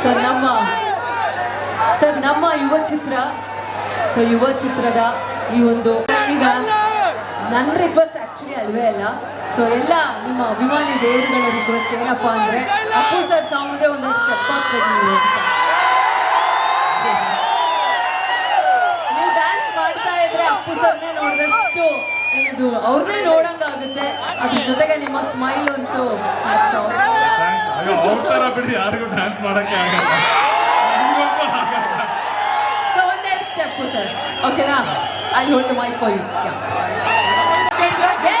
Sir ನಮ್ಮ sir ನಮ್ಮ ಯುವ ಚಿತ್ರ ಸೊ ಯುವ ಚಿತ್ರದ ಈ ಒಂದು ಈಗ ನನ್ನ ರಿಕ್ವೆಸ್ಟ್ ಆಕ್ಚುಲಿ ಅಲ್ವೇ ಅಲ್ಲ. ಸೊ ಎಲ್ಲ ನಿಮ್ಮ ಅಭಿಮಾನಿ ದೇವರುಗಳ ರಿಕ್ವೆಸ್ಟ್ ಏನಪ್ಪಾ ಅಂದ್ರೆ ಅಪ್ಪು ಸರ್ ಸಾಂಗ್ಗೆ ಒಂದೊಂದು ಸ್ಟೆಪ್ ಹಾಕ್ಬೇಕು ನೀವು ಡ್ಯಾನ್ಸ್ ಮಾಡ್ತಾ ಇದ್ರೆ ಅಪ್ಪು ಸರ್ನೇ ನೋಡಿದಷ್ಟು ಏನದು ಅವ್ರನ್ನೇ ನೋಡಂಗಾಗುತ್ತೆ. ಅದ್ರ ಜೊತೆಗೆ ನಿಮ್ಮ ಸ್ಮೈಲ್ ಅಂತೂ ಬಿಡಿ ಯಾರಿಗೂ ಡ್ಯಾನ್ಸ್ ಮಾಡಕ್ಕೆ ಆಗಲ್ಲ ನಮ್ಗಂತೂ ಆಗಲ್ಲ ಸೊ ಒಂದೆರಡು ಸ್ಟೆಪ್ ಸರ್ ಓಕೆನಾ I hold the mic for you Yes, here we go.